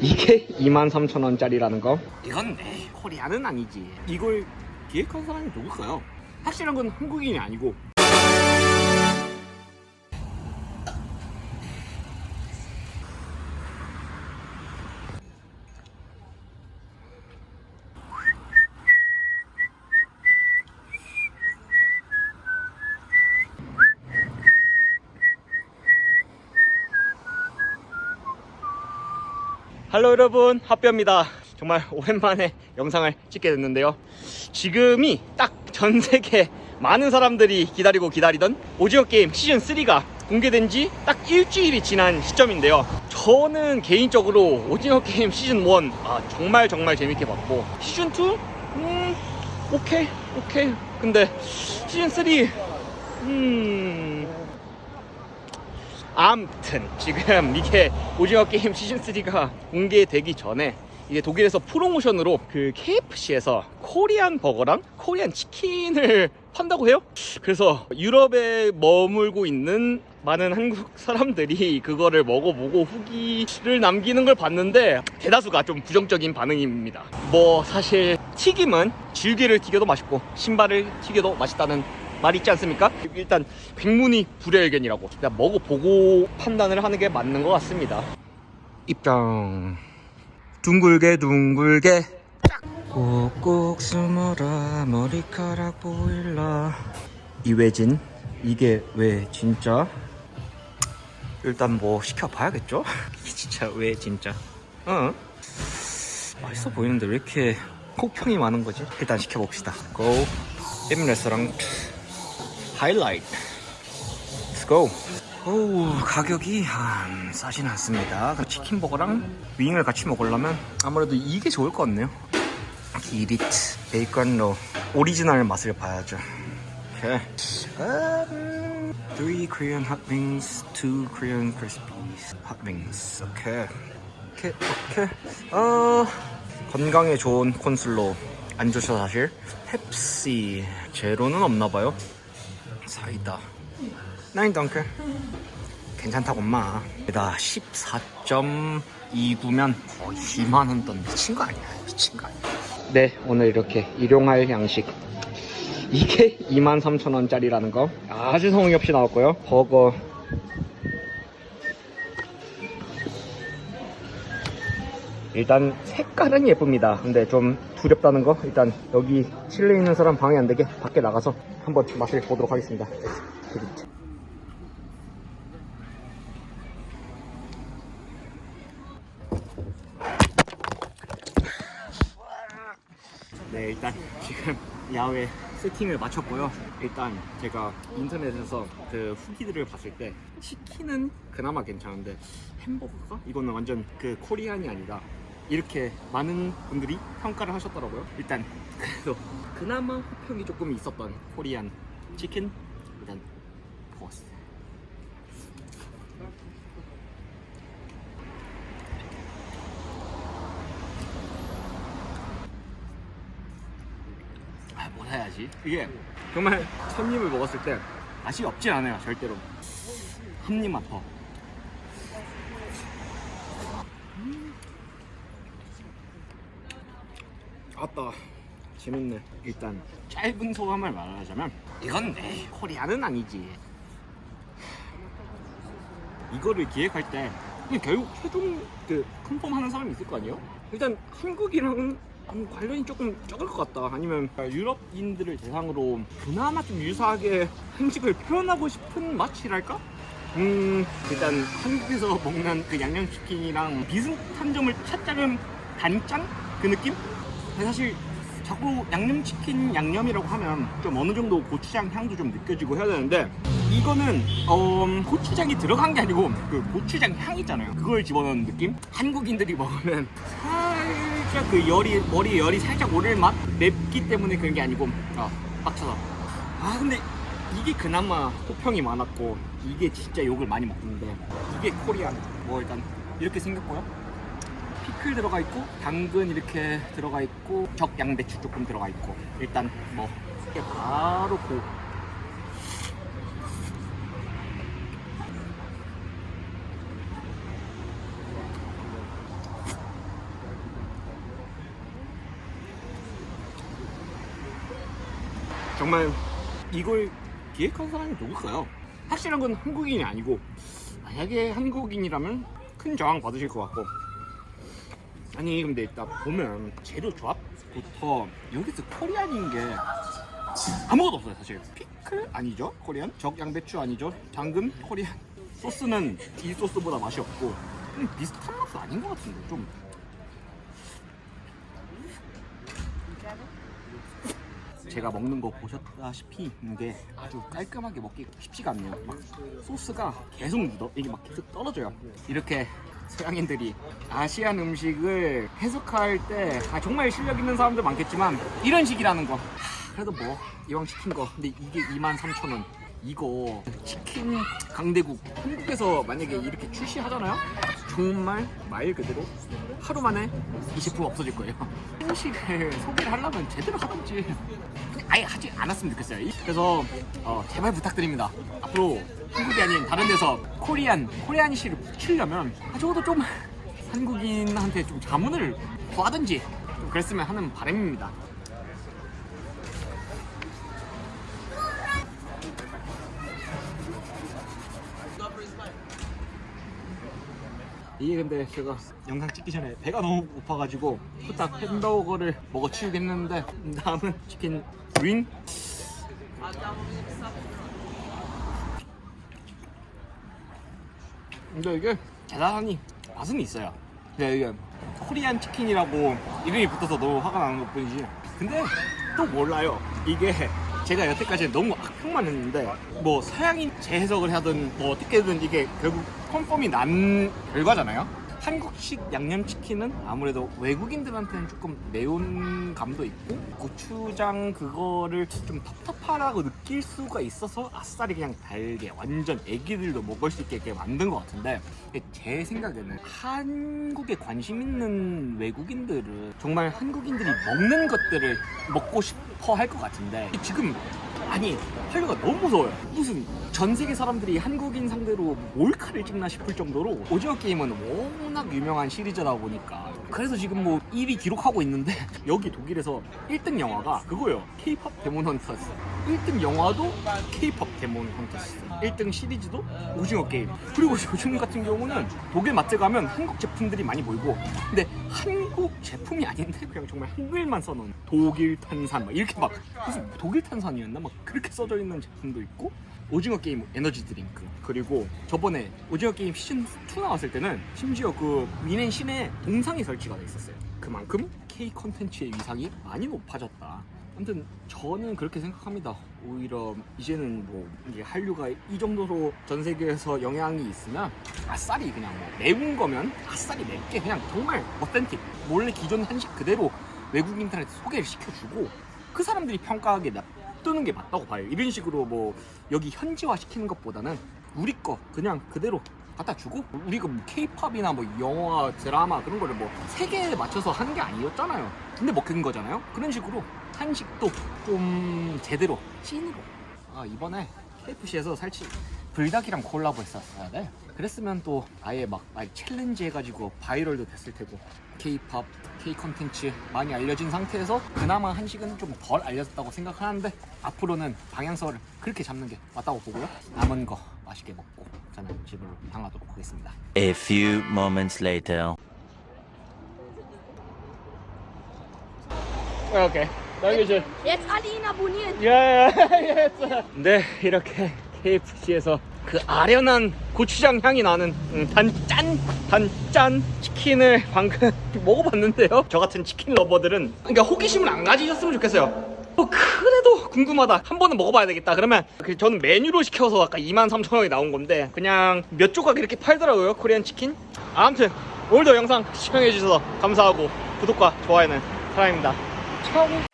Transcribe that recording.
이게 23,000원짜리라는 거? 이건 에이, 코리아는 아니지. 이걸 기획한 사람이 누굴까요? 확실한 건 한국인이 아니고 할로 여러분. 하뼈입니다. 정말 오랜만에 영상을 찍게 됐는데요. 지금이 딱 전 세계 많은 사람들이 기다리고 기다리던 오징어 게임 시즌3가 공개된 지 딱 일주일이 지난 시점인데요. 저는 개인적으로 오징어 게임 시즌1 아, 정말 정말 재밌게 봤고 시즌2 음 오케이 오케이. 근데 시즌3 음 암튼 지금 이게 오징어 게임 시즌 3가 공개되기 전에 이게 독일에서 프로모션으로 그 KFC에서 코리안 버거랑 코리안 치킨을 판다고 해요. 그래서 유럽에 머물고 있는 많은 한국 사람들이 그거를 먹어보고 후기를 남기는 걸 봤는데 대다수가 좀 부정적인 반응입니다. 뭐 사실 튀김은 질기를 튀겨도 맛있고 신발을 튀겨도 맛있다는 말 있지 않습니까? 일단 백문이 불여일견이라고. 그냥 먹어보고 판단을 하는 게 맞는 것 같습니다. 입장. 둥글게 둥글게. 꼭꼭 숨어라 머리카락 보일라. 이외진? 이게 왜 진짜? 일단 뭐 시켜봐야겠죠? 이게 진짜 왜 진짜? 어? 맛있어 보이는데 왜 이렇게 혹평이 많은 거지? 일단 시켜봅시다. 고. M 레스토랑 하이라이트 Let's go. 오 가격이 한 싸진 않습니다. 치킨버거랑 윙을 같이 먹으려면 아무래도 이게 좋을 것 같네요. 기리트 베이컨로 오리지널 맛을 봐야죠. 오케이 음, 3 Korean hot wings 2 Korean crispies. Hot wings 오케이 오케이 오케이 어 건강에 좋은 콘슬로 안 좋죠 사실 펩시 제로는 없나봐요 사이다. 나인 덩크. 괜찮다고 엄마. 게다 14.29면 거의 2만원 돈 미친 거 아니야? 미친 거 아니야? 네 오늘 이렇게 일용할 양식. 이게 23,000원짜리라는 거. 아주 성의 없이 나왔고요. 버거. 일단 색깔은 예쁩니다. 근데 좀 두렵다는 거? 일단 여기 실내에 있는 사람 방해 안 되게 밖에 나가서 한번 맛을 보도록 하겠습니다. 네 일단 지금 야외 세팅을 마쳤고요. 일단 제가 인터넷에서 그 후기들을 봤을 때 치킨은 그나마 괜찮은데 햄버거가? 이거는 완전 그 코리안이 아니다 이렇게 많은 분들이 평가를 하셨더라고요 일단 그래도 그나마 호평이 조금 있었던 코리안 치킨 일단 먹었어요 아, 뭘 해야지? 이게 정말 첫 입을 먹었을 때 맛이 없진 않아요, 절대로. 한 입만 더. 아따, 재밌네. 일단 짧은 소감을 말하자면 이건 에이, 코리아는 아니지. 이거를 기획할 때 결국 최종 그 컨펌하는 사람이 있을 거 아니에요? 일단 한국이랑은 음, 관련이 조금 적을 것 같다. 아니면 유럽인들을 대상으로 그나마 좀 유사하게 한식을 표현하고 싶은 맛이랄까? 음, 일단 한국에서 먹는 그 양념치킨이랑 비슷한 점을 찾자면 단짠? 그 느낌? 사실 자꾸 양념치킨 양념이라고 하면 좀 어느 정도 고추장 향도 좀 느껴지고 해야 되는데 이거는 어, 고추장이 들어간 게 아니고 그 고추장 향 있잖아요. 그걸 집어넣은 느낌? 한국인들이 먹으면 살짝 그 열이 머리에 열이 살짝 오를 맛? 맵기 때문에 그런 게 아니고. 아 빡쳐서. 아 근데 이게 그나마 호평이 많았고 이게 진짜 욕을 많이 먹는데 이게 코리안. 뭐 일단 이렇게 생겼고요 피클 들어가 있고 당근 이렇게 들어가 있고 적양배추 조금 들어가 있고 일단 뭐 바로 고 정말 이걸 기획한 사람이 누굴까요? 확실한 건 한국인이 아니고 만약에 한국인이라면 큰 저항 받으실 것 같고 아니 근데 일단 보면 재료 조합부터 여기서 코리안인 게 아무것도 없어요 사실. 피클 아니죠? 코리안? 적 양배추 아니죠? 당근 코리안. 소스는 이 소스보다 맛이 없고 음, 비슷한 맛은 아닌 것 같은데 좀. 제가 먹는 거 보셨다시피 이게 아주 깔끔하게 먹기 쉽지가 않네요. 막 소스가 계속 묻어 이게 막 계속 떨어져요. 이렇게 서양인들이 아시안 음식을 해석할 때 아, 정말 실력 있는 사람들 많겠지만 이런 식이라는 거. 하, 그래도 뭐 이왕 시킨 거 근데 이게 23,000원. 이거 치킨 강대국 한국에서 만약에 이렇게 출시하잖아요? 정말 말 그대로 하루 만에 이 제품 없어질 거예요. 음식을 소개를 하려면 제대로 그냥 아예 하지 않았으면 좋겠어요. 그래서 어, 제발 부탁드립니다. 앞으로 한국이 아닌 다른 데서 코리안 코리안시를 붙이려면 아, 적어도 좀 한국인한테 좀 자문을 구하든지 좀 그랬으면 하는 바람입니다. 이게 근데 제가 영상 찍기 전에 배가 너무 고파가지고 후딱 햄버거를 먹어 치우겠는데 다음은 치킨 윙. 근데 이게 대단하니 맛은 있어요. 근데 이게 코리안 치킨이라고 이름이 붙어서 너무 화가 나는 것 뿐이지. 근데 또 몰라요. 이게 제가 여태까지 너무 악평만 했는데 뭐 서양인 재해석을 하든 뭐 어떻게든 이게 결국 컨펌이 난 결과잖아요 한국식 양념치킨은 아무래도 외국인들한테는 조금 매운 감도 있고 고추장 그거를 좀 텁텁하다고 느낄 수가 있어서 아싸리 그냥 달게 완전 애기들도 먹을 수 있게 만든 것 같은데 제 생각에는 한국에 관심 있는 외국인들은 정말 한국인들이 먹는 것들을 먹고 싶어 할 것 같은데 지금 아니 한류가 너무 무서워요. 무슨 전 세계 사람들이 한국인 상대로 몰카를 찍나 싶을 정도로 오징어 게임은 워낙 유명한 시리즈다 보니까. 그래서 지금 뭐 1위 기록하고 있는데 여기 독일에서 1등 영화가 그거예요. K-팝 데몬 헌터스 1등 영화도 K-팝 데몬 헌터스 1등 시리즈도 오징어 게임. 그리고 요즘 같은 경우는 독일 마트 가면 한국 제품들이 많이 보이고 근데 한국 제품이 아닌데 그냥 정말 한글만 써놓은 독일 탄산 막 이렇게 막 무슨 독일 탄산이었나? 막 그렇게 써져 있는 제품도 있고 오징어 게임 에너지 드링크. 그리고 저번에 오징어 게임 시즌 2 나왔을 때는 심지어 그 위넨 신에 동상이 설치가 돼 있었어요. 그만큼 K 컨텐츠의 위상이 많이 높아졌다 아무튼 저는 그렇게 생각합니다 오히려 이제는 뭐 이게 한류가 이 정도로 전 세계에서 영향이 있으면 아싸리 그냥 뭐 매운 거면 아싸리 맵게 그냥 정말 어텐틱 원래 기존 한식 그대로 외국인들한테 소개를 시켜주고 그 사람들이 평가하기에 놔두는 게 맞다고 봐요. 이런 식으로 뭐 여기 현지화 시키는 것보다는 우리 거 그냥 그대로 갖다 주고 우리가 뭐 케이팝이나 뭐 영화 드라마 그런 거를 뭐 세계에 맞춰서 하는 게 아니었잖아요. 근데 먹힌 거잖아요. 그런 식으로 한식도 좀 제대로 찐으로 아 이번에 KFC에서 살치 불닭이랑 콜라보 했었어야 돼. 그랬으면 또 아예 막 아예 챌린지 해가지고 바이럴도 됐을 테고 K-팝, K 컨텐츠 많이 알려진 상태에서 그나마 한식은 좀 덜 알려졌다고 생각하는데 앞으로는 방향성을 그렇게 잡는 게 맞다고 보고요. 남은 거 맛있게 먹고 저는 집으로 향하도록 하겠습니다. A few moments later. 오케이. dankeschön. Jetzt alle ihn abonnieren. 야, 야, 네, 이렇게 KFC에서 그 아련한 고추장 향이 나는 음, 단짠 단짠 치킨을 방금 먹어봤는데요. 저 같은 치킨 러버들은 그러니까 호기심을 안 가지셨으면 좋겠어요. 어, 그래도 궁금하다. 한 번은 먹어봐야 되겠다. 그러면 그 저는 메뉴로 시켜서 아까 23,000원이 나온 건데 그냥 몇 조각 이렇게 팔더라고요. 코리안 치킨. 아무튼 오늘도 영상 시청해주셔서 감사하고 구독과 좋아요는 사랑입니다. 청